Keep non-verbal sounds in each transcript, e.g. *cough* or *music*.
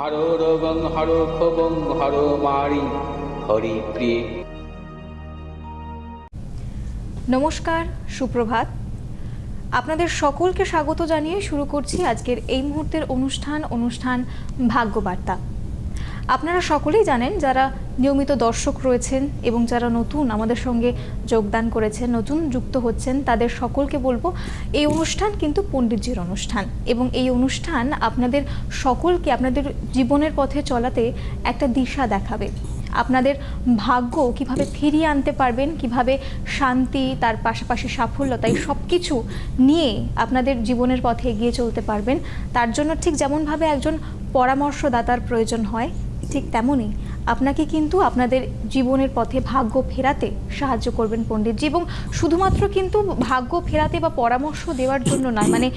হর রং হর খবং হর মারি, হরি প্রিয়। নমস্কার, সুপ্রভাত। আপনাদের সকলকে স্বাগত জানিয়ে শুরু করছি আজকের এই মুহূর্তের অনুষ্ঠান অনুষ্ঠান ভাগ্যবার্তা। আপনারা সকলেই জানেন যারা নিয়মিত দর্শক রয়েছেন এবং যারা নতুন আমাদের সঙ্গে যোগদান করেছেন, নতুন যুক্ত হচ্ছেন, তাদের সকলকে বলব, এই অনুষ্ঠান কিন্তু পণ্ডিতজির অনুষ্ঠান এবং এই অনুষ্ঠান আপনাদের সকলকে, আপনাদের জীবনের পথে চলাতে একটা দিশা দেখাবে। আপনাদের ভাগ্য কীভাবে ফিরিয়ে আনতে পারবেন, কীভাবে শান্তি, তার পাশাপাশি সাফল্যতা এই সব কিছু নিয়ে আপনাদের জীবনের পথে এগিয়ে চলতে পারবেন। তার জন্য ঠিক যেমনভাবে একজন পরামর্শদাতার প্রয়োজন হয় ঠিক তেমনই আপনাকে কিন্তু আপনাদের জীবনের পথে ভাগ্য ফেরাতে সাহায্য করবেন পণ্ডিতজি এবং শুধুমাত্র কিন্তু ভাগ্য ফেরাতে বা পরামর্শ দেওয়ার জন্য নয় মানে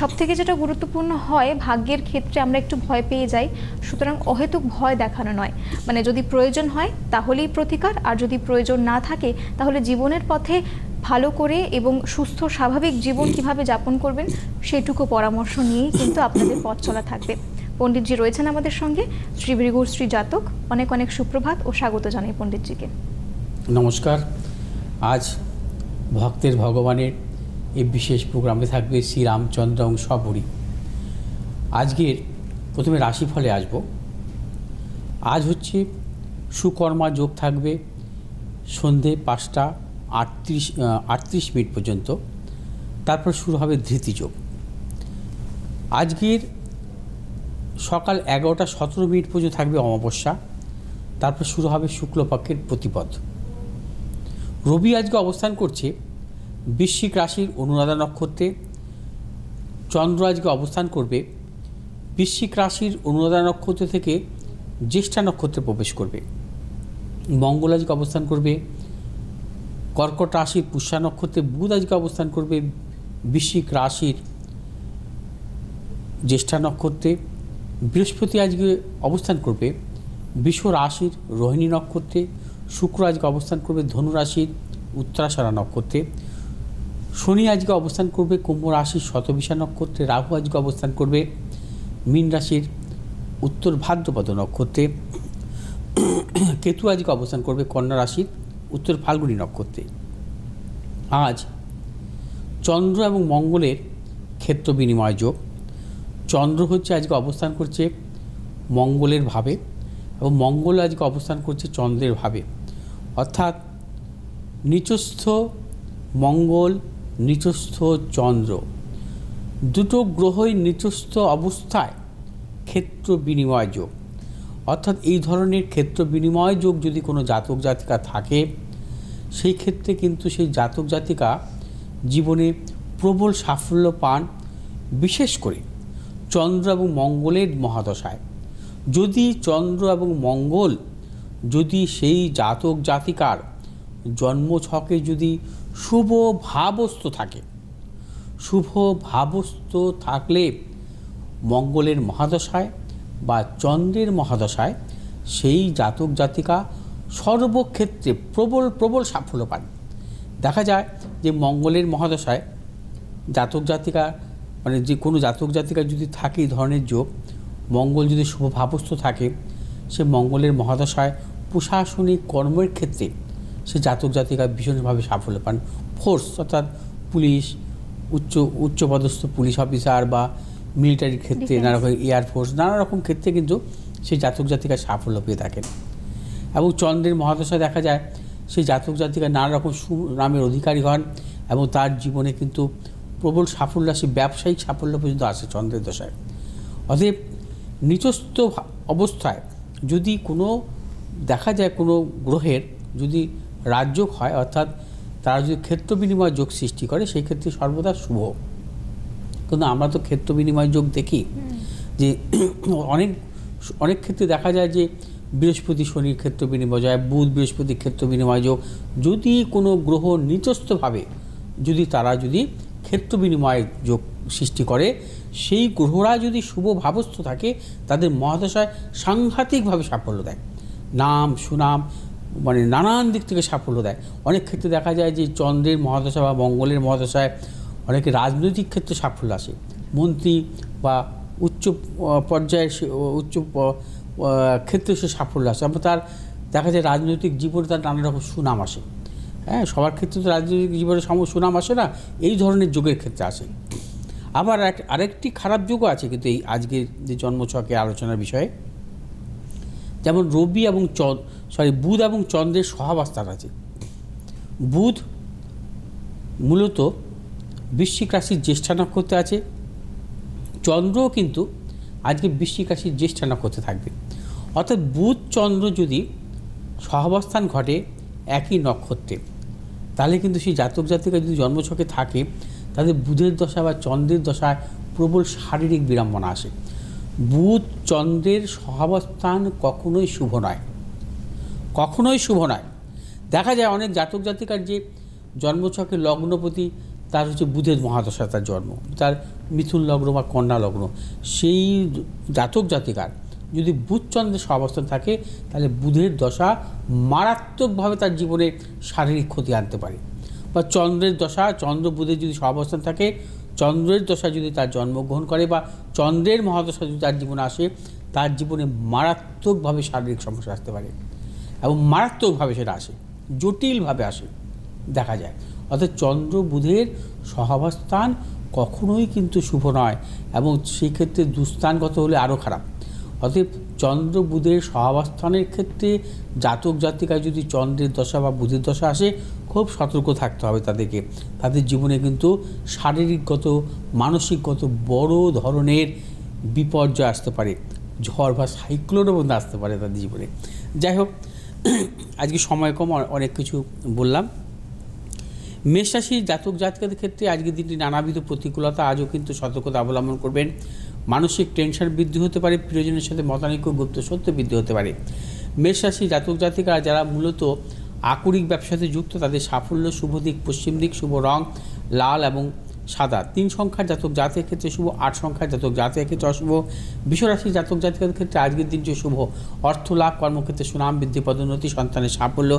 সব থেকে যেটা গুরুত্বপূর্ণ হয় ভাগ্যের ক্ষেত্রে আমরা একটু ভয় পেয়ে যাই, সুতরাং অহেতুক ভয় দেখানো নয়। মানে যদি প্রয়োজন হয় তাহলেই প্রতিকার, আর যদি প্রয়োজন না থাকে তাহলে জীবনের পথে ভালো করে এবং সুস্থ স্বাভাবিক জীবন কীভাবে যাপন করবেন সেটুকু পরামর্শ নিয়েই কিন্তু আপনাদের পথ চলা থাকবে। পণ্ডিতজি রয়েছেন আমাদের সঙ্গে। শ্রী ভৃগুর, শ্রী জাতক, অনেক অনেক সুপ্রভাত ও স্বাগত জানাই পণ্ডিতজিকে। নমস্কার। আজ ভক্তের ভগবানের এই বিশেষ প্রোগ্রামে থাকবে শ্রী রামচন্দ্র এবং সবরী আজকের প্রথমে রাশিফলে আসব। আজ হচ্ছে সুকর্মা যোগ থাকবে সন্ধে পাঁচটা আটত্রিশ আটত্রিশ মিনিট পর্যন্ত। তারপর শুরু হবে ধৃতি যোগ। আজকের সকাল এগারোটা সতেরো মিনিট পর্যন্ত থাকবে অমাবস্যা। তারপর শুরু হবে শুক্লপক্ষের প্রতিপদ। রবি আজকে অবস্থান করছে বৃশ্চিক রাশির অনুরাধা নক্ষত্রে। চন্দ্র আজকে অবস্থান করবে বৃশ্চিক রাশির অনুরাধা নক্ষত্র থেকে জ্যেষ্ঠা নক্ষত্রে প্রবেশ করবে। মঙ্গল আজকে অবস্থান করবে, কর্কট রাশির পুষ্যা নক্ষত্রে বুধ আজকে অবস্থান করবে বৃশ্চিক রাশির জ্যেষ্ঠা নক্ষত্রে। বৃহস্পতি আজকে অবস্থান করবে বিশ্ব রাশির রোহিণী নক্ষত্রে, শুক্র আজকে অবস্থান করবে ধনু রাশির, উত্তরাশারা নক্ষত্রে, শনি আজকে অবস্থান করবে কুম্ভ রাশির শতবিশা নক্ষত্রে, রাহু আজকে অবস্থান করবে মীন রাশির, উত্তর ভাদ্রপদ নক্ষত্রে, কেতু আজকে অবস্থান করবে কন্যা রাশির, উত্তর ফাল্গুনী নক্ষত্রে। আজ চন্দ্র এবং মঙ্গলের ক্ষেত্র বিনিময় যোগ। চন্দ্র হচ্ছে আজকে অবস্থান করছে মঙ্গলের ভাবে এবং মঙ্গল আজকে অবস্থান করছে চন্দ্রের ভাবে। অর্থাৎ নিচস্থ মঙ্গল, নিচস্থ চন্দ্র দুটো গ্রহই নিচস্থ অবস্থায় ক্ষেত্র বিনিময় যোগ। অর্থাৎ এই ধরনের ক্ষেত্র বিনিময় যোগ যদি কোনো জাতক জাতিকা থাকে, সেই ক্ষেত্রে কিন্তু সেই জাতক জাতিকা জীবনে প্রবল সাফল্য পান, বিশেষ করে চন্দ্র এবং মঙ্গলের মহাদশায়। যদি চন্দ্র এবং মঙ্গল, যদি সেই জাতক জাতিকার জন্মছকে যদি শুভ ভাবস্থ থাকে শুভ ভাবস্থ থাকলে মঙ্গলের মহাদশায় বা চন্দ্রের মহাদশায় সেই জাতক জাতিকা সর্বক্ষেত্রে প্রবল প্রবল সাফল্য পান দেখা যায় যে মঙ্গলের মহাদশায় জাতক জাতিকা মানে যে কোনো জাতক জাতিকা যদি থাকে এই ধরনের যোগ মঙ্গল যদি শুভ ভাবস্থ থাকে সে মঙ্গলের মহাদশায় প্রশাসনিক কর্মের ক্ষেত্রে সে জাতক জাতিকা ভীষণভাবে সাফল্য পান ফোর্স অর্থাৎ পুলিশ উচ্চ উচ্চপদস্থ পুলিশ অফিসার বা মিলিটারির ক্ষেত্রে. নানা রকম এয়ারফোর্স নানা রকম ক্ষেত্রে কিন্তু সেই জাতক জাতিকা সাফল্য পেয়ে থাকেন এবং চন্দ্রের মহাদশায় দেখা যায় সেই জাতক জাতিকা নানা রকম সুনামের অধিকারী হন এবং তার জীবনে কিন্তু প্রবল সাফল্য আসে, ব্যবসায়িক সাফল্য পর্যন্ত আসে চন্দ্রের দশায়। অতএব নিচস্থ অবস্থায় যদি কোনো দেখা যায় কোনো গ্রহের যদি রাজযোগ হয়, অর্থাৎ তারা যদি ক্ষেত্র বিনিময় যোগ সৃষ্টি করে, সেই ক্ষেত্রে সর্বদা শুভ। কিন্তু আমরা তো ক্ষেত্র বিনিময় যোগ দেখি যে *clears throat* অনেক অনেক ক্ষেত্রে দেখা যায় যে বৃহস্পতি শনির ক্ষেত্র বিনিময় যায় বুধ বৃহস্পতি ক্ষেত্র বিনিময় যোগ, যদি কোনো গ্রহ নিচস্থভাবে যদি তারা যদি ক্ষেত্র বিনিময় যোগ সৃষ্টি করে, সেই গ্রহরা যদি শুভ ভাবস্থ থাকে, তাদের মহাদশায় সাংঘাতিকভাবে সাফল্য দেয়। নাম, সুনাম মানে নানান দিক থেকে সাফল্য দেয়। অনেক ক্ষেত্রে দেখা যায় যে চন্দ্রের মহাদশা বা মঙ্গলের মহাদশায় অনেকে রাজনৈতিক ক্ষেত্রে সাফল্য আসে। মন্ত্রী বা উচ্চ সে- উচ্চ ক্ষেত্রে সে সাফল্য আসে। আবার তার, দেখা যায় রাজনৈতিক জীবনে তার নানা রকম সুনাম আসে। হ্যাঁ সবার ক্ষেত্রে তো রাজনৈতিক জীবনে সম সুনাম আসে না, এই ধরনের যুগের ক্ষেত্রে আসে। আবার এক, আরেকটি খারাপ যুগও আছে কিন্তু এই আজকের যে জন্মছকে আলোচনার বিষয়ে। যেমন রবি এবং চন্দ্র সরি বুধ এবং চন্দ্রের সহাবস্থান আছে। বুধ মূলত বৃশ্চিক রাশির জ্যেষ্ঠা নক্ষত্রে আছে। চন্দ্রও কিন্তু আজকে বৃশ্চিক রাশির জ্যেষ্ঠা নক্ষত্রে থাকবে। অর্থাৎ বুধ চন্দ্র যদি সহাবস্থান ঘটে একই নক্ষত্রে। তাহলে কিন্তু সেই জাতক জাতিকা যদি জন্মছকে থাকে, তাদের বুধের দশা বা চন্দ্রের দশায় প্রবল শারীরিক বিড়ম্বনা আসে। বুধ চন্দ্রের সহাবস্থান কখনোই শুভ নয়। কখনোই শুভ নয়। দেখা যায় অনেক জাতক জাতিকার যে জন্মছকে লগ্নপতি, তার হচ্ছে বুধের মহাদশা তার জন্ম, তার মিথুন লগ্ন বা কন্যা লগ্ন। সেই জাতক জাতিকার যদি বুধচন্দ্রের সহাবস্থান থাকে, তাহলে বুধের দশা মারাত্মকভাবে তার জীবনে শারীরিক ক্ষতি আনতে পারে। বা চন্দ্রের দশা, চন্দ্র বুধের যদি সহাবস্থান থাকে, চন্দ্রের দশা যদি তার জন্মগ্রহণ করে বা চন্দ্রের মহাদশা যদি তার জীবনে আসে, তার জীবনে মারাত্মকভাবে শারীরিক সমস্যা আসতে পারে এবং মারাত্মকভাবে সেটা আসে, জটিলভাবে আসে, দেখা যায়। অর্থাৎ চন্দ্র বুধের সহাবস্থান কখনোই কিন্তু শুভ নয় এবং সেক্ষেত্রে দুস্থানগত হলে আরও খারাপ। অতএব চন্দ্র বুধের সহাবস্থানের ক্ষেত্রে জাতক জাতিকায় যদি চন্দ্রের দশা বা বুধের দশা আসে, খুব সতর্ক থাকতে হবে তাদেরকে। তাদের জীবনে কিন্তু শারীরিকগত, মানসিকগত বড় ধরনের বিপর্যয় আসতে পারে। ঝড় বা সাইক্লোনও মধ্যে আসতে পারে তাদের জীবনে। যাই হোক, আজকে সময় কম অনেক কিছু বললাম। মেষরাশির জাতক জাতিকাদের ক্ষেত্রে আজকের দিনটি নানাবিধ প্রতিকূলতা, আজও কিন্তু সতর্কতা অবলম্বন করবেন। মানসিক টেনশন বৃদ্ধি হতে পারে, প্রিয়জনের সাথে মতানৈক্য, গুপ্ত সত্য বৃদ্ধি হতে পারে। মেষরাশি জাতক জাতিকা যারা মূলত আকরিক ব্যবসাতে যুক্ত, তাদের সাফল্য, শুভ দিক, পশ্চিম দিক, শুভ রং, লাল এবং সাদা। তিন সংখ্যার জাতক জাতকের ক্ষেত্রে শুভ, আট সংখ্যার জাতক জাতকের ক্ষেত্রে অশুভ। বিশ্বরাশি জাতক জাতিকার ক্ষেত্রে আজকের দিনটি শুভ। অর্থ, লাভ, কর্মক্ষেত্রে সুনাম বৃদ্ধি, পদোন্নতি, সন্তানের সাফল্য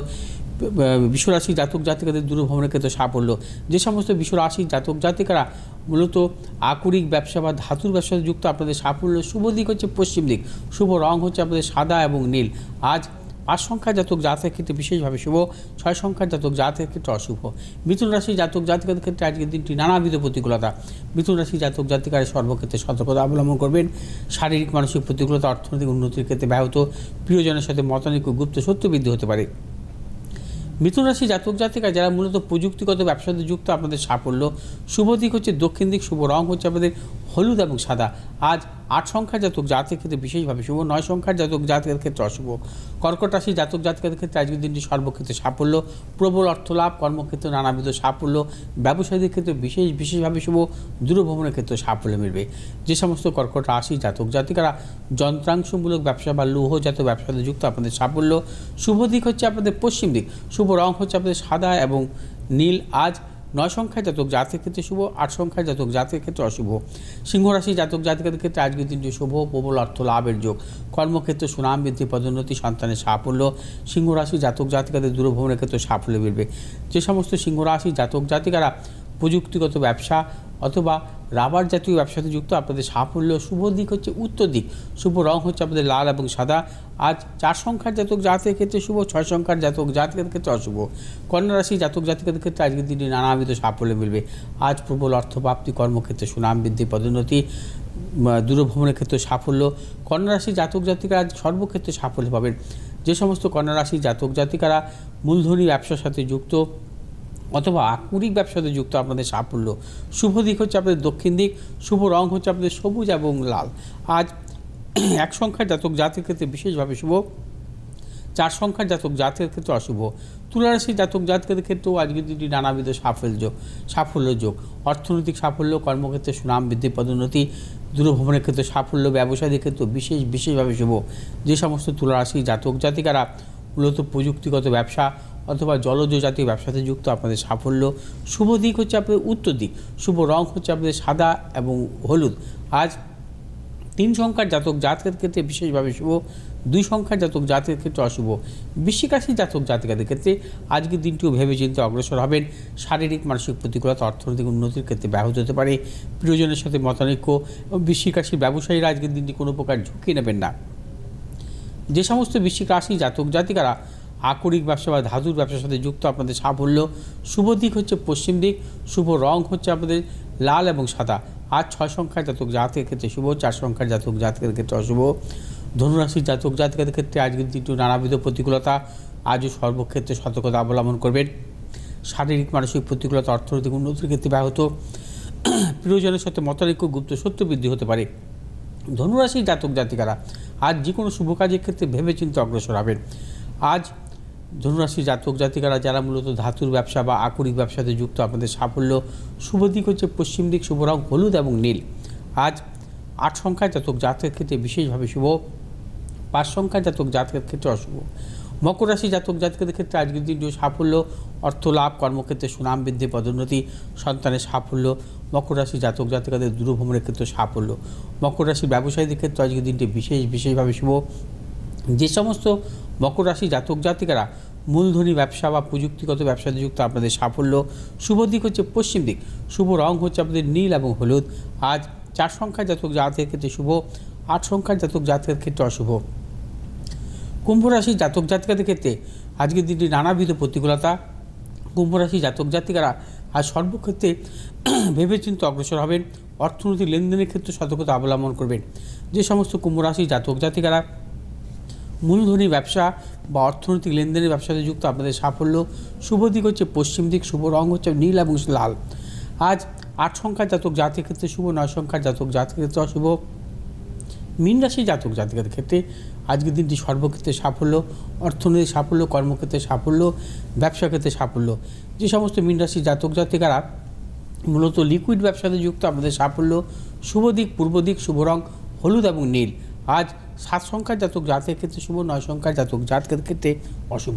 বিশ্বরাশি জাতক জাতিকাদের দূরভ্রমণের ক্ষেত্রে সাফল্য যে সমস্ত বিশ্বরাশি জাতক জাতিকারা মূলত আকরিক ব্যবসা বা ধাতুর ব্যবসার যুক্ত, আপনাদের সাফল্য শুভ দিক হচ্ছে পশ্চিম দিক। শুভ রং হচ্ছে আপনাদের সাদা এবং নীল। আজ পাঁচ সংখ্যার জাতক জাতকের ক্ষেত্রে বিশেষভাবে শুভ, ছয় সংখ্যার জাতক জাতকের ক্ষেত্রে অশুভ। মিথুন রাশি জাতক জাতিকাদের ক্ষেত্রে আজকের দিনটি নানাবিধ প্রতিকূলতা। মিথুন রাশি জাতক জাতিকারের সর্বক্ষেত্রে সতর্কতা অবলম্বন করবেন। শারীরিক, মানসিক প্রতিকূলতা, অর্থনৈতিক উন্নতির ক্ষেত্রে ব্যাহত। প্রিয়জনের সাথে মতানৈক্য, গুপ্ত সত্য বৃদ্ধি হতে পারে। মিথুন রাশি জাতক জাতিকা যারা মূলত প্রযুক্তিগত ব্যবসাতে যুক্ত, আপনাদের সাফল্য। শুভ দিক হচ্ছে দক্ষিণ দিক, শুভ রং হচ্ছে আপনাদের হলুদ এবং সাদা। আজ আট সংখ্যার জাতক জাতকের ক্ষেত্রে বিশেষভাবে শুভ, নয় সংখ্যার জাতক জাতকের ক্ষেত্রে অশুভ। কর্কট রাশি জাতক জাতকের ক্ষেত্রে আজকের দিনটি সর্বক্ষেত্রে সাফল্য, প্রবল অর্থলাভ কর্মক্ষেত্রে নানাবিধ সাফল্য, ব্যবসায়ীদের ক্ষেত্রে বিশেষ বিশেষভাবে শুভ, দূরভ্রমণের ক্ষেত্রে সাফল্য মিলবে। যে সমস্ত কর্কট রাশি জাতক জাতিকারা যন্ত্রাংশমূলক ব্যবসা বা লৌহজাত ব্যবসাতে যুক্ত, আপনাদের সাফল্য। শুভ দিক হচ্ছে আপনাদের পশ্চিম দিক। শুভ রং হচ্ছে আপনাদের সাদা এবং নীল। আজ নয় সংখ্যায় জাতক জাতকের ক্ষেত্রে শুভ, আট সংখ্যায় জাতক জাতকের ক্ষেত্রে অশুভ। সিংহ রাশি জাতক জাতকের ক্ষেত্রে আজকের দিনটি শুভ, প্রবল অর্থ লাভের যোগ। কর্মক্ষেত্রে সুনাম বৃদ্ধি, পদোন্নতি, সন্তানের সাফল্য। সিংহ রাশি জাতক জাতিকাদের দূরভ্রমণের ক্ষেত্রে সাফল্য মিলবে। যে সমস্ত সিংহ রাশি জাতক জাতিকারা প্রযুক্তিগত ব্যবসা অথবা রাবার জাতীয় ব্যবসাতে যুক্ত, আপনাদের সাফল্য শুভ দিক হচ্ছে উত্তর দিক। শুভ রং হচ্ছে আপনাদের লাল এবং সাদা। আজ চার সংখ্যার জাতক জাতকের ক্ষেত্রে শুভ, ছয় সংখ্যার জাতক জাতকের ক্ষেত্রে অশুভ। রাশি জাতক জাতিকাদের ক্ষেত্রে আজকের দিনে নানাবিধ সাফল্য মিলবে। আজ প্রবল অর্থপ্রাপ্তি, কর্মক্ষেত্রে সুনাম বৃদ্ধি, পদোন্নতি দূরভ্রমণের ক্ষেত্রে সাফল্য। রাশি জাতক জাতিকারা আজ সর্বক্ষেত্রে সাফল্য পাবেন। যে সমস্ত রাশি জাতক জাতিকারা মূলধনী ব্যবসার সাথে যুক্ত অথবা আকরিক ব্যবসাতে যুক্ত আপনাদের সাফল্য। শুভ দিক হচ্ছে আপনাদের দক্ষিণ দিক, শুভ রং হচ্ছে আপনাদের সবুজ এবং লাল। আজ এক সংখ্যার জাতক জাতের ক্ষেত্রে বিশেষভাবে শুভ, চার সংখ্যার জাতক জাতকের ক্ষেত্রে অশুভ। তুলারাশি জাতক জাতকের ক্ষেত্রেও আজকের দিনটি নানাবিধ সাফল্য সাফল্য যোগ। অর্থনৈতিক সাফল্য, কর্মক্ষেত্রে সুনাম বৃদ্ধি, পদোন্নতি, দূরভ্রমণের ক্ষেত্রে সাফল্য, ব্যবসায়ীদের ক্ষেত্রে বিশেষ, বিশেষভাবে শুভ। যে সমস্ত তুলারাশি জাতক জাতিকারা মূলত প্রযুক্তিগত ব্যবসা অথবা জলজ জাতীয় ব্যবসাতে যুক্ত আপনাদের সাফল্য, শুভ দিক হচ্ছে আপনাদের উত্তর দিক, শুভ রং হচ্ছে আপনাদের সাদা এবং হলুদ। আজ তিন সংখ্যার জাতক জাতকের ক্ষেত্রে বিশেষভাবে শুভ, দুই সংখ্যার জাতক জাতকের ক্ষেত্রে অশুভ বৃশ্চিক জাতক জাতিকাদের ক্ষেত্রে আজকের দিনটিও ভেবে চিন্তে অগ্রসর হবেন। শারীরিক, মানসিক প্রতিকূলতা, অর্থনৈতিক উন্নতির ক্ষেত্রে ব্যাহত হতে পারে। প্রিয়জনের সাথে মতানৈক্য এবং বৃশ্চিক ব্যবসায়ীরা আজকের দিনটি কোনো প্রকার ঝুঁকি নেবেন না। যে সমস্ত বৃশ্চিক জাতক জাতিকারা আকরিক ব্যবসা বা ধাতুর ব্যবসার সাথে যুক্ত আপনাদের সাফল্য। শুভ দিক হচ্ছে পশ্চিম দিক, শুভ রং হচ্ছে আপনাদের লাল এবং সাদা। আজ ছয় সংখ্যার জাতক জাতকের ক্ষেত্রে শুভ, চার সংখ্যার জাতক জাতকের ক্ষেত্রে অশুভ। ধনুরাশির জাতক জাতকের ক্ষেত্রে আজকের দিনটি নানাবিধ প্রতিকূলতা। আজও সর্বক্ষেত্রে সতর্কতা অবলম্বন করবেন। শারীরিক, মানসিক প্রতিকূলতা, অর্থনৈতিক উন্নতির ক্ষেত্রে ব্যাহত। প্রিয়জনের সাথে মতানৈক্য, গুপ্ত সত্য বৃদ্ধি হতে পারে। ধনুরাশির জাতক জাতিকারা আজ যে কোনো শুভ কাজের ক্ষেত্রে ভেবে চিন্তে অগ্রসর হবেন। আজ ধনুরাশির জাতক জাতিকারা যারা মূলত ধাতুর ব্যবসা বা আকরিক ব্যবসাতে যুক্ত, আপনাদের সাফল্য শুভ দিক হচ্ছে পশ্চিম দিক, শুভ রং হলুদ এবং নীল। আজ আট সংখ্যার জাতক জাতকের ক্ষেত্রে বিশেষভাবে শুভ, পাঁচ সংখ্যার জাতক জাতকের ক্ষেত্রে অশুভ। মকর রাশি জাতক জাতকের ক্ষেত্রে আজকের দিনটিও সাফল্য, অর্থ লাভ, কর্মক্ষেত্রে সুনাম বৃদ্ধি, পদোন্নতি, সন্তানের সাফল্য। মকর রাশি জাতক জাতিকাদের দূরভ্রমণের ক্ষেত্রে সাফল্য। মকর রাশির ব্যবসায়ীদের ক্ষেত্রে আজকের দিনটি বিশেষ, বিশেষভাবে শুভ। যে সমস্ত মকর রাশি জাতক জাতিকারা মূলধনী ব্যবসা বা প্রযুক্তিগত ব্যবসাতে যুক্ত, আপনাদের সাফল্য, শুভ দিক হচ্ছে পশ্চিম দিক, শুভ রং হচ্ছে আপনাদের নীল এবং হলুদ, আজ চার সংখ্যার জাতক জাতকের ক্ষেত্রে শুভ, আট সংখ্যার জাতক জাতকের ক্ষেত্রে অশুভ। কুম্ভ রাশির জাতক জাতিকাদের ক্ষেত্রে আজকের দিনটি নানাবিধ প্রতিকূলতা, কুম্ভ রাশি জাতক জাতিকারা আজ সর্বক্ষেত্রে *clears throat* ভেবেচিন্তে অগ্রসর হবেন, অর্থনৈতিক লেনদেনের ক্ষেত্রে সতর্কতা অবলম্বন করবেন। যে সমস্ত কুম্ভ রাশি জাতক জাতিকারা মূলধনী ব্যবসা বা অর্থনৈতিক লেনদেনের ব্যবসাতে যুক্ত আপনাদের সাফল্য। শুভ দিক হচ্ছে পশ্চিম দিক, শুভ রং হচ্ছে নীল এবং লাল। আজ আট সংখ্যার জাতক জাতির ক্ষেত্রে শুভ, নয় সংখ্যার জাতক জাতির ক্ষেত্রে অশুভ। মীন রাশি জাতক জাতিকাদের ক্ষেত্রে আজকের দিনটি সর্বক্ষেত্রে সাফল্য অর্থনৈতিক সাফল্য, কর্মক্ষেত্রে সাফল্য, ব্যবসা ক্ষেত্রে সাফল্য। যে সমস্ত মীন রাশি জাতক জাতিকারা মূলত লিকুইড ব্যবসাতে যুক্ত, আপনাদের সাফল্য, শুভ দিক, পূর্ব দিক, শুভ রং, হলুদ এবং নীল। আজ সাত সংখ্যার জাতক জাতের ক্ষেত্রে শুভ নয় সংখ্যার জাতক জাতকের ক্ষেত্রে অশুভ।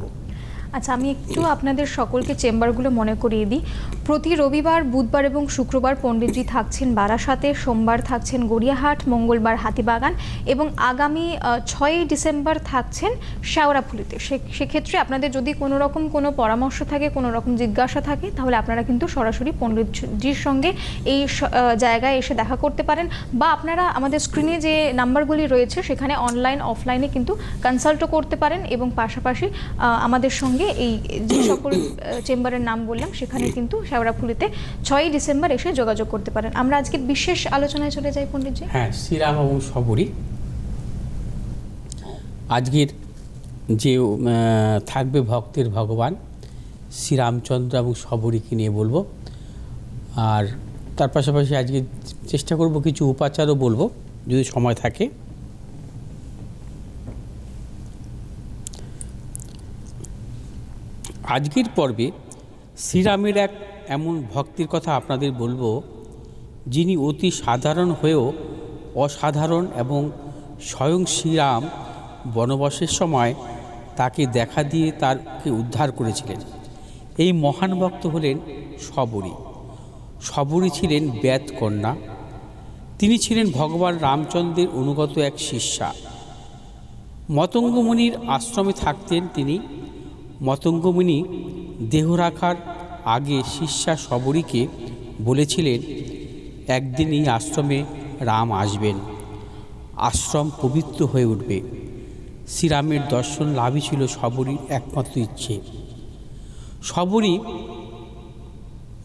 আচ্ছা আমি একটু আপনাদের সকলকে চেম্বারগুলো মনে করিয়ে দিই। প্রতি রবিবার, বুধবার এবং শুক্রবার পণ্ডিতজি থাকছেন বারাসাতে, সোমবার থাকছেন গড়িয়াহাট, মঙ্গলবার হাতিবাগান এবং আগামী ছয়ই ডিসেম্বর থাকছেন শেওড়াফুলিতে সে- সেক্ষেত্রে আপনাদের যদি কোনো রকম কোনো পরামর্শ থাকে, কোনো রকম জিজ্ঞাসা থাকে, তাহলে আপনারা কিন্তু সরাসরি পণ্ডিতজির সঙ্গে এই জায়গায় এসে দেখা করতে পারেন বা আপনারা আমাদের স্ক্রিনে যে নাম্বারগুলি রয়েছে, সেখানে অনলাইন, অফলাইনে কিন্তু কনসাল্টও করতে পারেন এবং পাশাপাশি আমাদের সঙ্গে এই যে সকল চেম্বারের নাম বললাম, সেখানে কিন্তু শেওড়াফুলিতে ছয়ই ডিসেম্বর এসে যোগাযোগ করতে পারেন। আমরা আজকে বিশেষ আলোচনায় চলে যাই, পণ্ডিতজি। হ্যাঁ শ্রীরাম এবং আজকের যে থাকবে ভক্তের ভগবান শ্রীরামচন্দ্র এবং সবরীকে নিয়ে বলব। আর তার পাশাপাশি আজকে চেষ্টা করব, কিছু উপাচারও বলব, যদি সময় থাকে। আজকের পর্বে শ্রীরামের এক এমন ভক্তির কথা আপনাদের বলব, যিনি অতি সাধারণ হয়েও অসাধারণ এবং স্বয়ং শ্রীরাম বনবাসের সময় তাকে দেখা দিয়ে তারকে উদ্ধার করেছিলেন। এই মহান ভক্ত হলেন সবরী। সবরী ছিলেন ব্যাত কন্যা। তিনি ছিলেন ভগবান রামচন্দ্রের অনুগত এক শিষ্যা। মতঙ্গমণির আশ্রমে থাকতেন তিনি। মতঙ্গমুনি দেহ রাখার আগে শিষ্যা সবরীকে বলেছিলেন, একদিন এই আশ্রমে রাম আসবেন। আশ্রম পবিত্র হয়ে উঠবে। শ্রীরামের দর্শন লাভই ছিল সবরীর একমাত্র ইচ্ছে। সবরী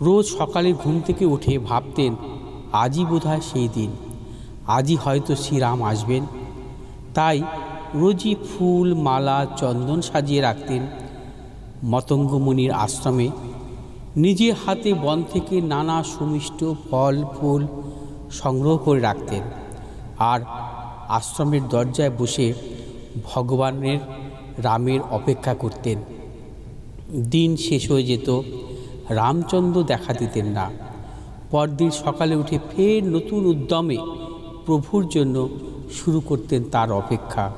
রোজ সকালে ঘুম থেকে উঠে ভাবতেন, আজই বোধহয় সেই দিন। আজই হয়তো শ্রীরাম আসবেন। তাই রোজই ফুল, মালা, চন্দন সাজিয়ে রাখতেন। মতঙ্গমুনির আশ্রমে নিজের হাতে বন থেকে নানা সুমিষ্ট ফল, ফুল সংগ্রহ করে রাখতেন আর আশ্রমের দরজায় বসে ভগবানের রামের অপেক্ষা করতেন। দিন শেষ হয়ে যেত, রামচন্দ্র দেখা দিতেন না। পরদিন সকালে উঠে ফের নতুন উদ্যমে প্রভুর জন্য শুরু করতেন তার অপেক্ষা।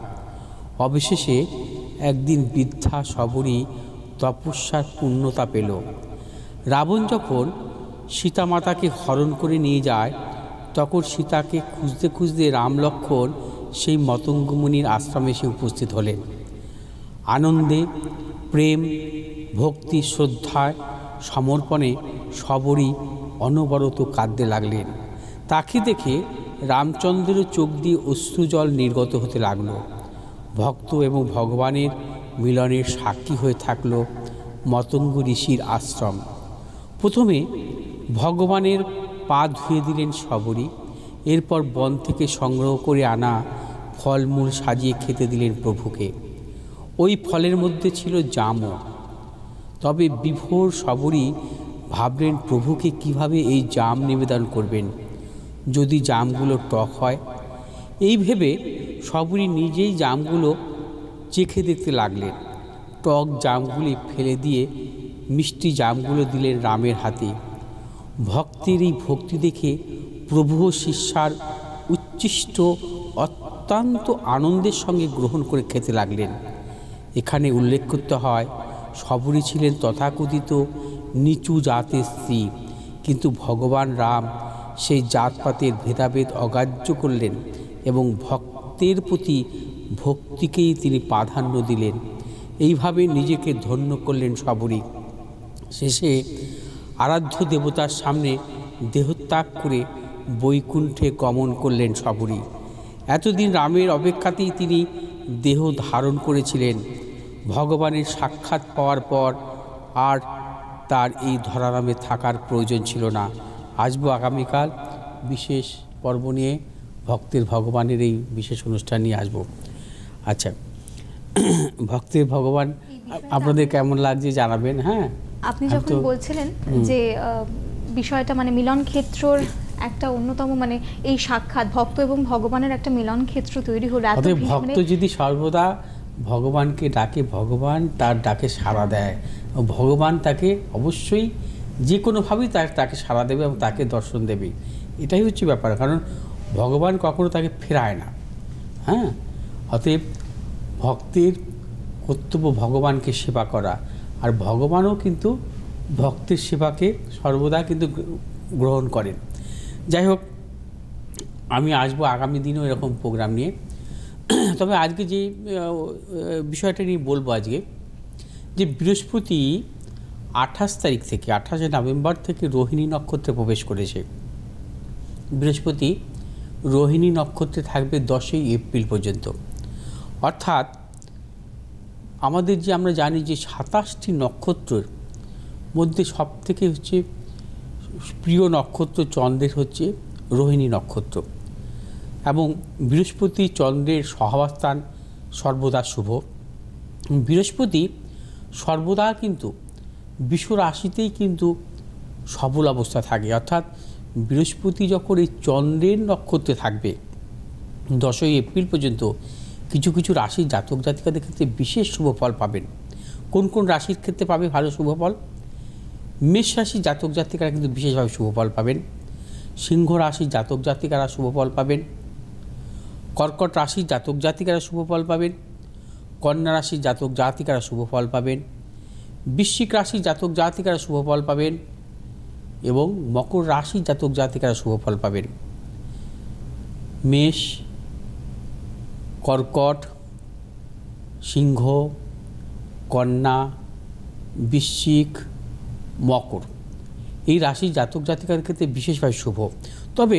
অবশেষে একদিন বৃদ্ধা সবরই তপস্যার পূর্ণতা পেল। রাবণ যখন সীতামাতাকে হরণ করে নিয়ে যায়, তখন সীতাকে খুঁজতে খুঁজতে রাম লক্ষ্মণ সেই মতঙ্গমুনির আশ্রমে এসে উপস্থিত হলেন। আনন্দে, প্রেম, ভক্তি, শ্রদ্ধায়, সমর্পণে সবরই অনবরত কাঁদতে লাগলেন। তাকে দেখে রামচন্দ্রের চোখ দিয়ে অশ্রুজল নির্গত হতে লাগল। ভক্ত এবং ভগবানের মিলনের সাক্ষী হয়ে থাকল মতঙ্গ ঋষির আশ্রম। প্রথমে ভগবানের পা ধুয়ে দিলেন সবরী এরপর বন থেকে সংগ্রহ করে আনা ফলমূল সাজিয়ে খেতে দিলেন প্রভুকে। ওই ফলের মধ্যে ছিল জামও তবে বিভোর সবরই ভাবলেন, প্রভুকে কীভাবে এই জাম নিবেদন করবেন? যদি জামগুলো টক হয়? এই ভেবে সবরই নিজেই জামগুলো চেখে দেখতে লাগলেন। টক জামগুলি ফেলে দিয়ে মিষ্টি জামগুলো দিলেন রামের হাতে। ভক্তের এই ভক্তি দেখে প্রভু শিষ্যার উচ্ছিষ্ট, অত্যন্ত আনন্দের সঙ্গে গ্রহণ করে খেতে লাগলেন। এখানে উল্লেখ করতে হয় সবরই ছিলেন তথাকথিত নিচু জাতের স্ত্রী, কিন্তু ভগবান রাম সেই জাতপাতের ভেদাভেদ অগ্রাহ্য করলেন এবং ভক্তের প্রতি ভক্তিকেই তিনি প্রাধান্য দিলেন। এইভাবে নিজেকে ধন্য করলেন সবরী। শেষে আরাধ্য দেবতার সামনে দেহত্যাগ করে বৈকুণ্ঠে গমন করলেন সবরী। এতদিন রামের অপেক্ষাতেই তিনি দেহ ধারণ করেছিলেন। ভগবানের সাক্ষাৎ পাওয়ার পর আর তার এই ধরারামে থাকার প্রয়োজন ছিল না। আসব আগামীকাল বিশেষ পর্ব নিয়ে ভক্তের ভগবানের এই বিশেষ অনুষ্ঠান নিয়ে আসব। আচ্ছা ভক্তের ভগবান আপনাদের কেমন লাগছে জানাবেন হ্যাঁ? আপনি যখন বলছিলেন যে বিষয়টা মানে মিলন ক্ষেত্রর একটা অন্যতম মানে এই সাক্ষাৎ ভক্ত এবং ভগবানের একটা মিলন ক্ষেত্র তৈরি হলো এত ভক্ত মানে যদি সর্বদা ভগবানকে ডাকে ভগবান তার ডাকে সাড়া দেয়। ভগবান তাকে অবশ্যই যে কোনোভাবেই তার তাকে সাড়া দেবে এবং তাকে দর্শন দেবে। এটাই হচ্ছে ব্যাপার। কারণ ভগবান কখনো তাকে ফেরায় না। হ্যাঁ? অতএব ভক্তের কর্তব্য ভগবানকে সেবা করা। আর ভগবানও কিন্তু ভক্তের সেবাকে সর্বদা কিন্তু গ্রহণ করেন। যাই হোক, আমি আসব আগামী দিনেও এরকম প্রোগ্রাম নিয়ে। তবে আজকে যে বিষয়টা নিয়ে বলব আজকে, যে বৃহস্পতি আঠাশ তারিখ থেকে, আঠাশে নভেম্বর থেকে রোহিণী নক্ষত্রে প্রবেশ করেছে। বৃহস্পতি রোহিণী নক্ষত্রে থাকবে দশই এপ্রিল পর্যন্ত। অর্থাৎ আমাদের যে আমরা জানি যে সাতাশটি নক্ষত্রের মধ্যে সব থেকে হচ্ছে প্রিয় নক্ষত্র চন্দ্রের হচ্ছে রোহিণী নক্ষত্র এবং বৃহস্পতি চন্দ্রের সহাবস্থান সর্বদা শুভ। বৃহস্পতি সর্বদা কিন্তু বিশ্ব রাশিতেই কিন্তু সবল অবস্থা থাকে। অর্থাৎ বৃহস্পতি যখন এই চন্দ্রের নক্ষত্রে থাকবে, দশই এপ্রিল পর্যন্ত কিছু কিছু রাশির জাতক জাতিকাদের ক্ষেত্রে বিশেষ শুভ ফল পাবেন। কোন কোন রাশির ক্ষেত্রে পাবে ভালো শুভ ফল? মেষ রাশির জাতক জাতিকারা কিন্তু বিশেষভাবে শুভ ফল পাবেন। সিংহ রাশির জাতক জাতিকারা শুভ ফল পাবেন। কর্কট রাশির জাতক জাতিকারা শুভ ফল পাবেন। কন্যা রাশির জাতক জাতিকারা শুভ ফল পাবেন। বৃশ্চিক রাশির জাতক জাতিকারা শুভ ফল পাবেন এবং মকর রাশির জাতক জাতিকারা শুভ ফল পাবেন। মেষ কর্কট, সিংহ, কন্যা, বৃশ্চিক, মকর। এই রাশি জাতক জাতিকাদের ক্ষেত্রে বিশেষভাবে শুভ। তবে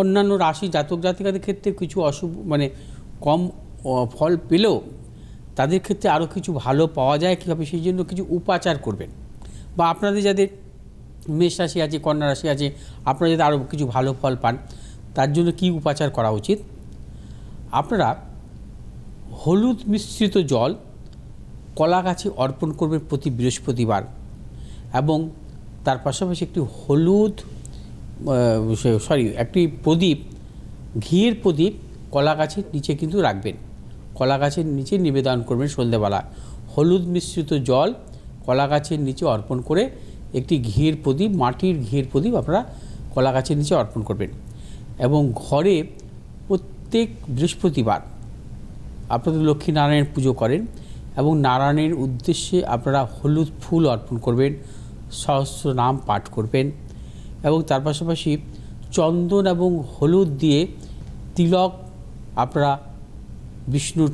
অন্যান্য রাশি জাতক জাতিকাদের ক্ষেত্রে কিছু অশুভ মানে কম ফল পেলেও তাদের ক্ষেত্রে আরও কিছু ভালো পাওয়া যায় কীভাবে, সেই জন্য কিছু উপাচার করবেন। বা আপনাদের যাদের মেষ রাশি আছে, কন্যা রাশি আছে, আপনারা যাতে আরও কিছু ভালো ফল পান, তার জন্য কি উপাচার করা উচিত? আপনারা হলুদ মিশ্রিত জল কলা গাছে অর্পণ করবেন প্রতি বৃহস্পতিবার এবং তার পাশাপাশি একটি হলুদ সরি একটি প্রদীপ, ঘিয়ের প্রদীপ কলা গাছের নিচে কিন্তু রাখবেন। কলা গাছের নিচে নিবেদন করবেন সন্ধ্যেবেলা হলুদ মিশ্রিত জল কলা গাছের নিচে অর্পণ করে একটি ঘিয়ের প্রদীপ, মাটির ঘিয়ের প্রদীপ আপনারা কলা গাছের নিচে অর্পণ করবেন। এবং ঘরে প্রত্যেক বৃহস্পতিবার আপনাদের লক্ষ্মীনারায়ণের পুজো করেন এবং নারায়ণের উদ্দেশ্যে আপনারা হলুদ ফুল অর্পণ করবেন, সহস্র নাম পাঠ করবেন এবং তার পাশাপাশি চন্দন এবং হলুদ দিয়ে তিলক আপনারা বিষ্ণুর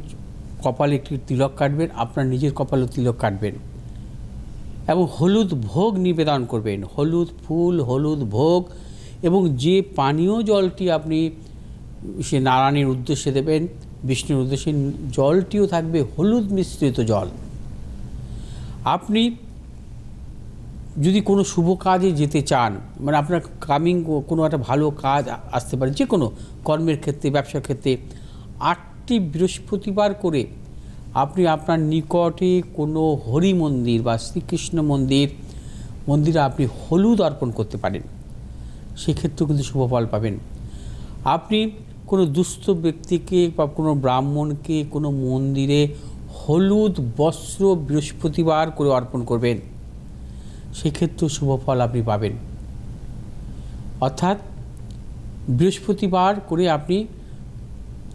কপালে একটি তিলক কাটবেন, আপনার নিজের কপালেও তিলক কাটবেন এবং হলুদ ভোগ নিবেদন করবেন, হলুদ ফুল, হলুদ ভোগ এবং যে পানীয় জলটি আপনি সে নারায়ণের উদ্দেশ্যে দেবেন, বিষ্ণুর উদ্দেশ্যে জলটিও থাকবে, হলুদ মিশ্রিত জল। আপনি যদি কোনো শুভ কাজে যেতে চান মানে আপনার কামিং কোনো একটা ভালো কাজ আসতে পারে, যে কোনো কর্মের ক্ষেত্রে, ব্যবসার ক্ষেত্রে, আটটি বৃহস্পতিবার করে আপনি আপনার নিকটে কোনো হরি মন্দির বা শ্রীকৃষ্ণ মন্দির, মন্দিরে আপনি হলুদ অর্পণ করতে পারেন। সেক্ষেত্রেও কিন্তু শুভ ফল পাবেন। আপনি কোনো দুস্থ ব্যক্তিকে বা কোনো ব্রাহ্মণকে কোনো মন্দিরে হলুদ, বস্ত্র, বৃহস্পতিবার করে অর্পণ করবেন। সেক্ষেত্রেও শুভ ফল আপনি পাবেন। অর্থাৎ বৃহস্পতিবার করে আপনি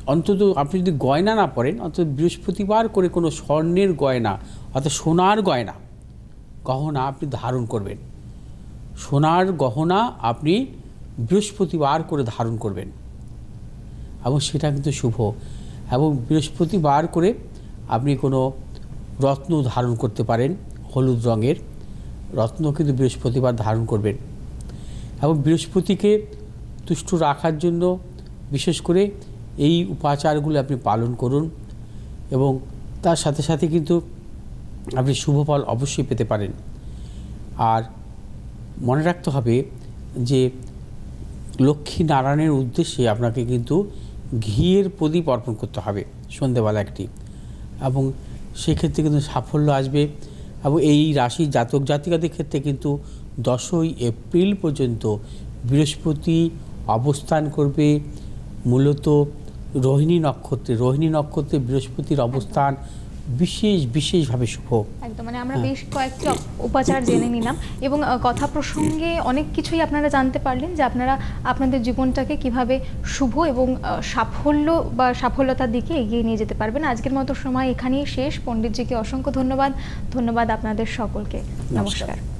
অন্তত আপনি যদি গয়না না পরেন অন্তত বৃহস্পতিবার করে কোনো স্বর্ণের গয়না, অর্থাৎ সোনার গয়না, গহনা আপনি ধারণ করবেন। সোনার গহনা আপনি বৃহস্পতিবার করে ধারণ করবেন। এবং সেটা কিন্তু শুভ। এবং বৃহস্পতিবার করে আপনি কোনো রত্ন ধারণ করতে পারেন, হলুদ রঙের। রত্ন কিন্তু বৃহস্পতিবার ধারণ করবেন। এবং বৃহস্পতিকে তুষ্ট রাখার জন্য বিশেষ করে এই উপাচারগুলো আপনি পালন করুন এবং তার সাথে সাথে কিন্তু আপনি শুভ ফল অবশ্যই পেতে পারেন। আর মনে রাখতে হবে যে লক্ষ্মী নারায়ণের উদ্দেশ্যে আপনাকে কিন্তু ঘিয়ের প্রদীপ অর্পণ করতে হবে সন্ধেবেলা একটি। এবং সেক্ষেত্রে কিন্তু সাফল্য আসবে। এবং এই রাশি জাতক জাতিকাদের ক্ষেত্রে কিন্তু দশই এপ্রিল পর্যন্ত বৃহস্পতি অবস্থান করবে। মূলত রোহিণী নক্ষত্রে রোহিণী নক্ষত্রে বৃহস্পতির অবস্থান বিশেষ বিশেষভাবে শুভ। একদম মানে আমরা হ্যাঁ। বেশ কয়েকটি উপাচার জেনে নিলাম এবং কথা প্রসঙ্গে অনেক কিছুই আপনারা জানতে পারলেন যে আপনারা আপনাদের জীবনটাকে কীভাবে শুভ এবং সাফল্য বা সাফল্যতার দিকে এগিয়ে নিয়ে যেতে পারবেন। আজকের মতো সময় এখানেই শেষ। পণ্ডিতজিকে অসংখ্য ধন্যবাদ। ধন্যবাদ আপনাদের সকলকে। নমস্কার। নমস্কার।